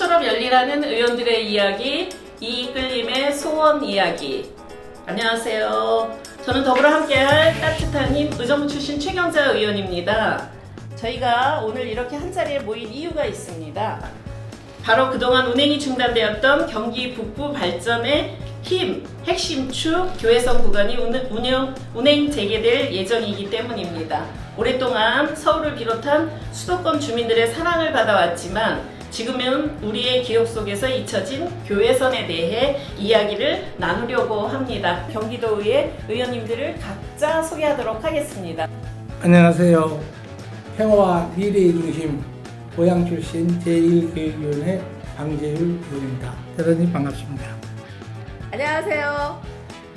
춤처럼 열리라는 의원들의 이야기, 이끌림의 소원 이야기. 안녕하세요. 저는 더불어 함께할 따뜻한 힘 의정부 출신 최경자 의원입니다. 저희가 오늘 이렇게 한 자리에 모인 이유가 있습니다. 바로 그동안 운행이 중단되었던 경기 북부 발전의 힘, 핵심 축, 교회선 구간이 운- 운영, 운행 재개될 예정이기 때문입니다. 오랫동안 서울을 비롯한 수도권 주민들의 사랑을 받아왔지만 지금은 우리의 기억 속에서 잊혀진 교회선에 대해 이야기를 나누려고 합니다. 경기도의회 의원님들을 각자 소개하도록 하겠습니다. 안녕하세요. 평화와 미래의 중심 고향 출신 제1교육위원회 방재율 의원입니다. 대단히 반갑습니다. 안녕하세요.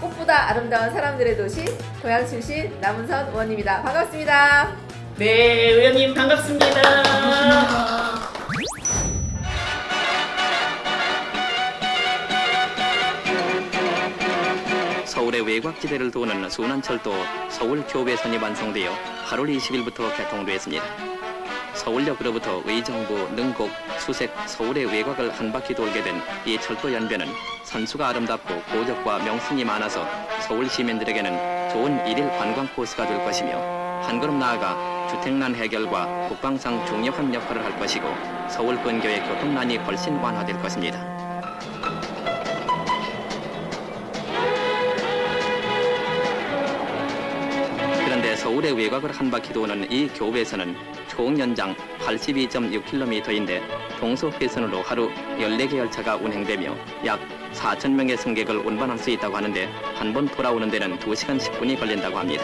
꽃보다 아름다운 사람들의 도시 고향 출신 남은선 의원입니다. 반갑습니다. 네, 의원님 반갑습니다. 서울의 외곽지대를 도는 순환철도 서울교배선이 완성되어 8월 20일부터 개통됐습니다. 서울역으로부터 의정부, 능곡, 수색, 서울의 외곽을 한 바퀴 돌게 된 이 철도 연변은 선수가 아름답고 고적과 명승이 많아서 서울 시민들에게는 좋은 일일 관광 코스가 될 것이며 한 걸음 나아가 주택난 해결과 국방상 중요한 역할을 할 것이고 서울 근교의 교통난이 훨씬 완화될 것입니다. 서울의 외곽을 한 바퀴 도는 이 교배선은 총 연장 82.6km인데 동서 회선으로 하루 14개 열차가 운행되며 약 4천 명의 승객을 운반할 수 있다고 하는데 한 번 돌아오는 데는 2시간 10분이 걸린다고 합니다.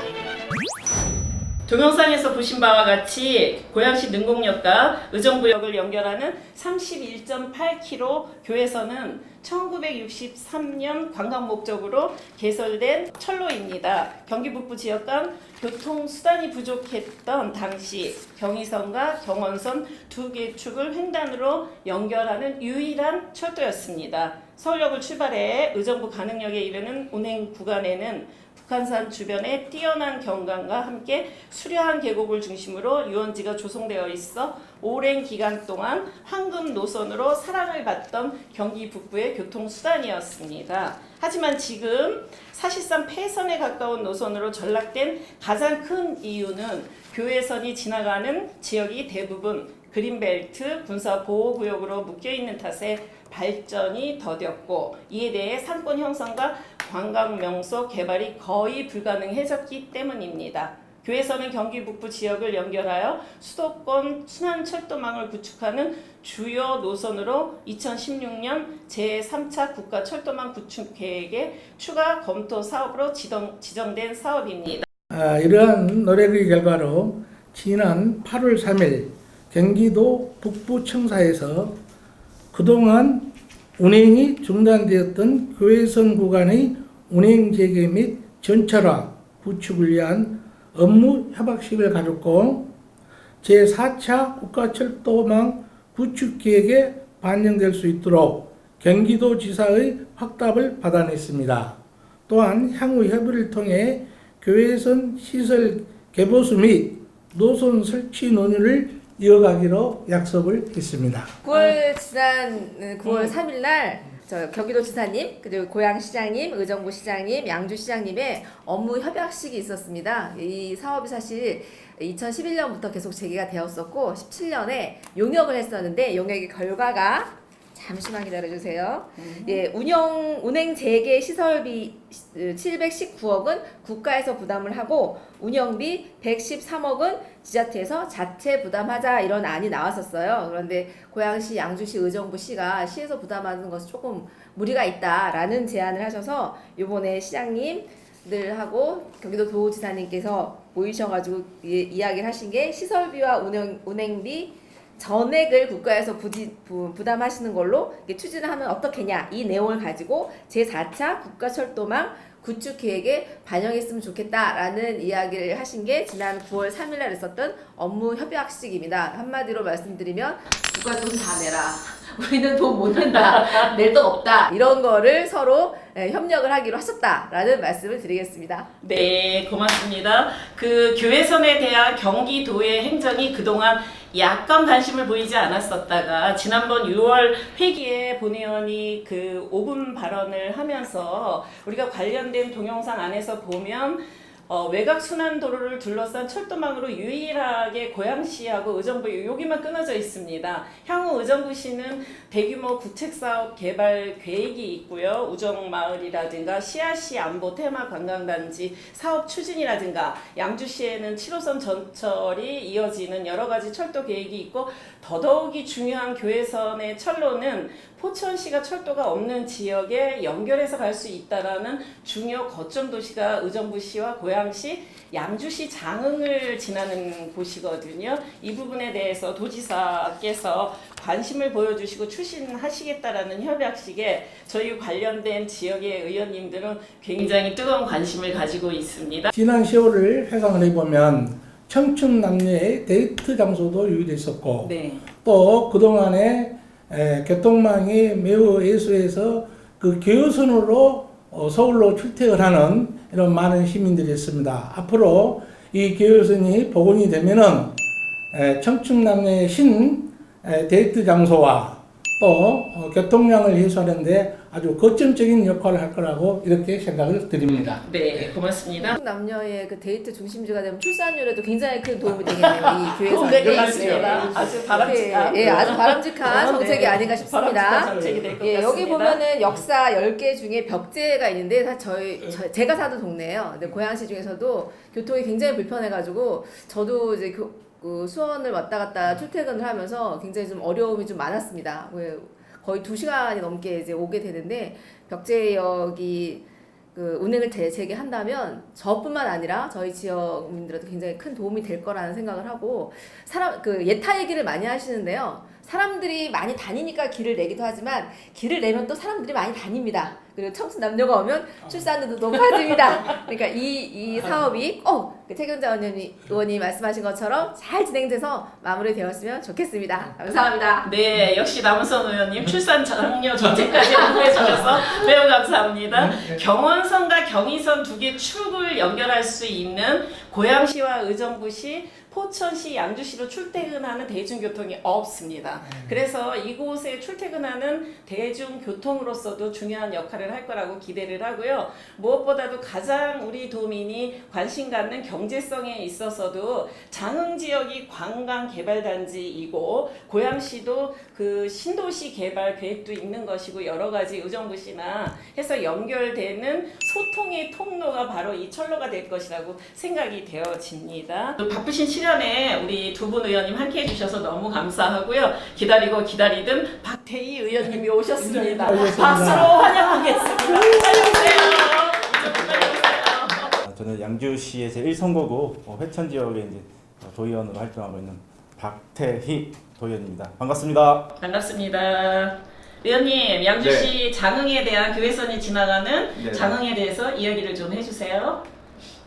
동영상에서 보신 바와 같이 고양시 능곡역과 의정부역을 연결하는 31.8km 교회선은 1963년 관광 목적으로 개설된 철로입니다. 경기 북부 지역 간 교통 수단이 부족했던 당시 경의선과 경원선 두 개 축을 횡단으로 연결하는 유일한 철도였습니다. 서울역을 출발해 의정부 가능역에 이르는 운행 구간에는 북한산 주변의 뛰어난 경관과 함께 수려한 계곡을 중심으로 유원지가 조성되어 있어 오랜 기간 동안 황금 노선으로 사랑을 받던 경기 북부의 교통수단이었습니다. 하지만 지금 사실상 폐선에 가까운 노선으로 전락된 가장 큰 이유는 교외선이 지나가는 지역이 대부분 그린벨트 군사 보호구역으로 묶여 있는 탓에 발전이 더뎠고 이에 대해 상권 형성과 관광 명소 개발이 거의 불가능해졌기 때문입니다. 교회선은 경기 북부 지역을 연결하여 수도권 순환 철도망을 구축하는 주요 노선으로 2016년 제3차 국가 철도망 구축 계획의 추가 검토 사업으로 지정, 지정된 사업입니다. 아, 이러한 노력의 결과로 지난 8월 3일 경기도 북부 청사에서 그동안 운행이 중단되었던 교회선 구간의 운행 재개 및 전철화 구축을 위한 업무 협약식을 가졌고 제4차 국가철도망 구축 계획에 반영될 수 있도록 경기도지사의 확답을 받아냈습니다. 또한 향후 협의를 통해 교회선 시설 개보수 및 노선 설치 논의를 이어가기로 약속을 했습니다. 9월 지난 음, 9월 음. 3일 날저 경기도 지사님 그리고 고양 시장님, 의정부 시장님, 양주 시장님의 업무 협약식이 있었습니다. 이 사업이 사실 2011년부터 계속 재개가 되었었고 17년에 용역을 했었는데 용역의 결과가 잠시만 기다려주세요. 예, 운영 운행 재개 시설비 719억은 국가에서 부담을 하고 운영비 113억은 지자체에서 자체 부담하자 이런 안이 나왔었어요. 그런데 고양시, 양주시, 의정부시가 시에서 부담하는 것은 조금 무리가 있다라는 제안을 하셔서 이번에 시장님 들하고 경기도 도지사님께서 모이셔가지고 이, 이야기를 하신 게 시설비와 운영 운행비 전액을 국가에서 부지, 부, 부담하시는 걸로 추진을 하면 어떻겠냐 이 내용을 가지고 제4차 국가철도망 구축 계획에 반영했으면 좋겠다라는 이야기를 하신 게 지난 9월 3일 날 있었던 업무 협약식입니다. 한마디로 말씀드리면 누가 돈 다 내라. 우리는 돈 못 낸다. 낼 돈 없다. 이런 거를 서로 예, 협력을 하기로 하셨다라는 말씀을 드리겠습니다. 네, 고맙습니다. 그 교회선에 대한 경기도의 행정이 그동안 약간 관심을 보이지 않았었다가 지난번 6월 회기에 본 의원이 그 5분 발언을 하면서 우리가 관련된 동영상 안에서 보면 어, 외곽 순환도로를 둘러싼 철도망으로 유일하게 고양시하고 의정부 여기만 끊어져 있습니다. 향후 의정부시는 대규모 구책사업 개발 계획이 있고요. 우정마을이라든가 씨앗시 안보 테마 관광단지 사업 추진이라든가 양주시에는 7호선 전철이 이어지는 여러 가지 철도 계획이 있고 더더욱이 중요한 교회선의 철로는 포천시가 철도가 없는 지역에 연결해서 갈 수 있다라는 중요 거점 도시가 의정부시와 고양 시, 양주시 장흥을 지나는 곳이거든요. 이 부분에 대해서 도지사께서 관심을 보여주시고 추진하시겠다라는 협약식에 저희 관련된 지역의 의원님들은 굉장히 뜨거운 관심을 가지고 있습니다. 지난 세월을 회상을 해보면 청춘 남녀의 데이트 장소도 유일했었고 네. 또 그동안에 에, 교통망이 매우 예수해서 그 교유선으로 어, 서울로 출퇴근하는 이런 많은 시민들이 있습니다. 앞으로 이 교유선이 복원이 되면은 에, 청춘남녀의 신 에, 데이트 장소와 또 어, 교통량을 해소하는데 아주 거점적인 역할을 할 거라고 이렇게 생각을 드립니다. 네, 고맙습니다. 남녀의 그 데이트 중심지가 되면 출산율에도 굉장히 큰 도움이 되겠네요. 이 교회에서 네, 맞습니다. 아주 바람직한. 예, 아주 바람직한 어, 정책이 네. 아닌가 싶습니다. 바람직한 정책이 될것 예, 같습니다. 여기 보면은 역사 10개 중에 벽제가 있는데 다 저희 저, 제가 사는 동네예요. 근데 고양시 중에서도 교통이 굉장히 불편해 가지고 저도 이제 교, 그 수원을 왔다 갔다 출퇴근을 하면서 굉장히 좀 어려움이 좀 많았습니다. 왜 거의 2시간이 넘게 이제 오게 되는데 벽제역이 그 운행을 재, 재개한다면 저뿐만 아니라 저희 지역민들에도 굉장히 큰 도움이 될 거라는 생각을 하고 사람 그 예타 얘기를 많이 하시는데요. 사람들이 많이 다니니까 길을 내기도 하지만 길을 내면 또 사람들이 많이 다닙니다. 그리고 청춘 남녀가 오면 출산율도 높아집니다. 그러니까 이, 이 사업이 꼭그 태경자 의원이, 의원이 말씀하신 것처럼 잘 진행돼서 마무리되었으면 좋겠습니다. 감사합니다. 네, 역시 남우선 의원님 출산 장려 정책까지 연구해 주셔서 매우 감사합니다. 경원선과 경의선 두 개 축을 연결할 수 있는 고양시와 의정부시, 포천시, 양주시로 출퇴근하는 대중교통이 없습니다. 그래서 이곳에 출퇴근하는 대중교통으로서도 중요한 역할을 할 거라고 기대를 하고요. 무엇보다도 가장 우리 도민이 관심 갖는 경제성에 있어서도 장흥 지역이 관광 개발 단지이고 고양시도 그 신도시 개발 계획도 있는 것이고 여러 가지 의정부시나 해서 연결되는 소통의 통로가 바로 이 철로가 될 것이라고 생각이 되어집니다. 바쁘신 시 간에 우리 두 분 의원님 함께 해주셔서 너무 감사하고요. 기다리고 기다리던 박태희 의원님이 오셨습니다. 알겠습니다. 박수로 환영하겠습니다. 빨리 오세요. 오세요. 아, 저는 양주시의 제1선거구 어, 회천 지역에 이제 어, 도의원으로 활동하고 있는 박태희 도의원입니다. 반갑습니다. 반갑습니다. 의원님, 양주시 장흥에 대한 교회선이 지나가는 네. 장흥에 대해서 이야기를 좀 해주세요.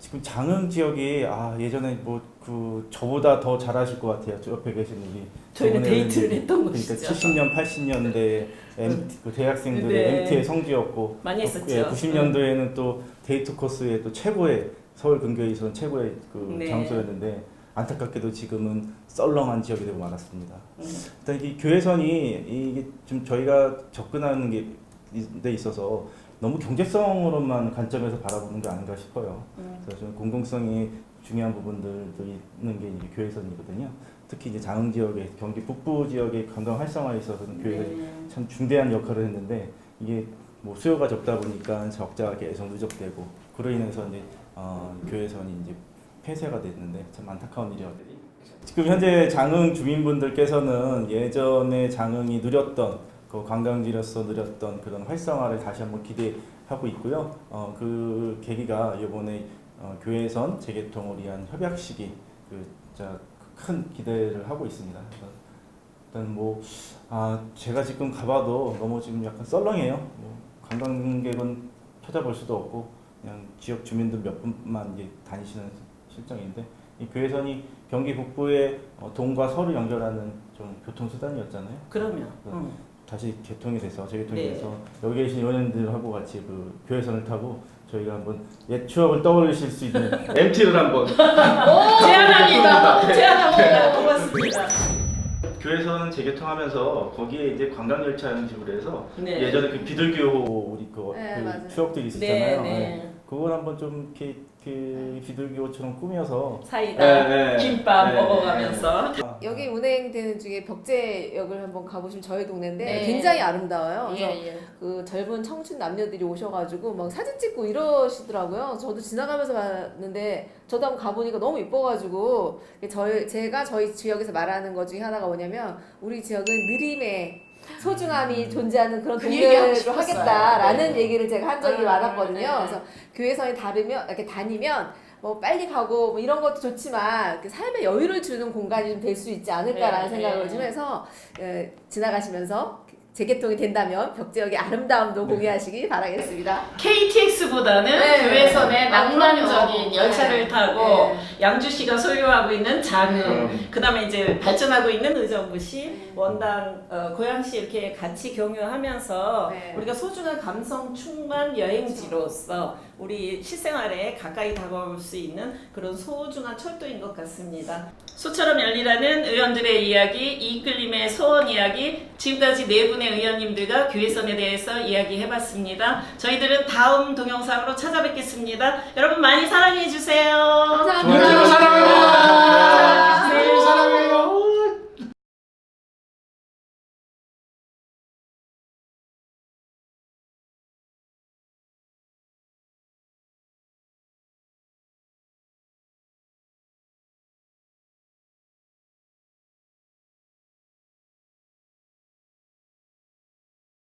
지금 장흥 지역이 아 예전에 뭐 그 저보다 더 잘하실 것 같아요. 저 옆에 계신 우리 저희는 데이트를 했던 그러니까 곳이죠. 70년, 80년대 MT, 그 대학생들의 네. MT의 성지였고 많이 했었죠. 예, 90년도에는 또 데이트 코스의 또 최고의 서울 근교에서는 최고의 그 네. 장소였는데 안타깝게도 지금은 썰렁한 지역이 되고 말았습니다. 음. 일단 이 교회선이 이게 좀 저희가 접근하는 게 데 있어서 너무 경제성으로만 관점에서 바라보는 게 아닌가 싶어요. 음. 그래서 좀 공공성이 중요한 부분들도 있는 게 이제 교회선이거든요. 특히 이제 장흥 지역의 경기 북부 지역의 관광 활성화에 있어서는 교회선이 네. 참 중대한 역할을 했는데 이게 뭐 수요가 적다 보니까 적자가 계속 누적되고 그로 인해서 이제 어, 교회선이 이제 폐쇄가 됐는데 참 안타까운 일이었죠. 지금 현재 장흥 주민분들께서는 예전에 장흥이 누렸던 그 관광지로서 누렸던 그런 활성화를 다시 한번 기대하고 있고요. 어, 그 계기가 이번에 어, 교회선 재개통을 위한 협약식이 그큰 기대를 하고 있습니다. 일단 뭐 아, 제가 지금 가봐도 너무 지금 약간 썰렁해요. 뭐 관광객은 찾아볼 수도 없고 그냥 지역 주민들 몇 분만 이제 다니시는 실정인데 이 교회선이 경기 북부의 어, 동과 서를 연결하는 좀 교통 수단이었잖아요. 그러면 네. 음. 다시 개통이 돼서 재개통이 네. 돼서 여기 계신 의원님들하고 같이 그 교회선을 타고 저희가 한번 옛 추억을 떠올리실 수 있는 MT를 한번 제안합니다. 제안합니다. 고맙습니다. 교회선 재개통하면서 거기에 이제 관광 열차 형식으로 해서 네. 예전에 그 비둘기호 우리 그, 네, 그 맞아요. 추억들이 네, 있었잖아요. 네. 그걸 한번 좀 이렇게 그 비둘기호처럼 꾸며서 사이다, 네, 네. 김밥 네, 먹어가면서 여기 운행되는 중에 벽제역을 한번 가보시면 저희 동네인데 네. 굉장히 아름다워요. 그래서 예. 그 젊은 청춘 남녀들이 오셔가지고 막 사진 찍고 이러시더라고요. 저도 지나가면서 봤는데 저도 한번 가보니까 너무 이뻐가지고 저희 제가 저희 지역에서 말하는 것 중에 하나가 뭐냐면 우리 지역은 느림의 소중함이 존재하는 그런 그 동네로. 하겠다라는 네. 얘기를 제가 한 적이 아, 많았거든요. 네. 그래서 교회선이 다르면 이렇게 다니면 뭐 빨리 가고 뭐 이런 것도 좋지만 그 삶의 여유를 주는 공간이 좀 될 수 있지 않을까라는 네, 생각을 네. 좀 해서 예, 지나가시면서 재개통이 된다면 벽지역의 아름다움도 공유하시기 바라겠습니다. KTX보다는 네. 교회선의 아, 낭만적인 그럼요. 열차를 네. 타고 네. 양주시가 소유하고 있는 장흥, 음. 그 다음에 이제 발전하고 있는 의정부시, 음. 원당, 어, 고양시 이렇게 같이 경유하면서 네. 우리가 소중한 감성 충만 여행지로서 우리 실생활에 가까이 다가올 수 있는 그런 소중한 철도인 것 같습니다. 소처럼 열리라는 의원들의 이야기, 이끌림의 소원 이야기, 지금까지 네 분의 의원님들과 교회선에 대해서 이야기해봤습니다. 저희들은 다음 동영상으로 찾아뵙겠습니다. 여러분 많이 사랑해주세요. 감사합니다. 사랑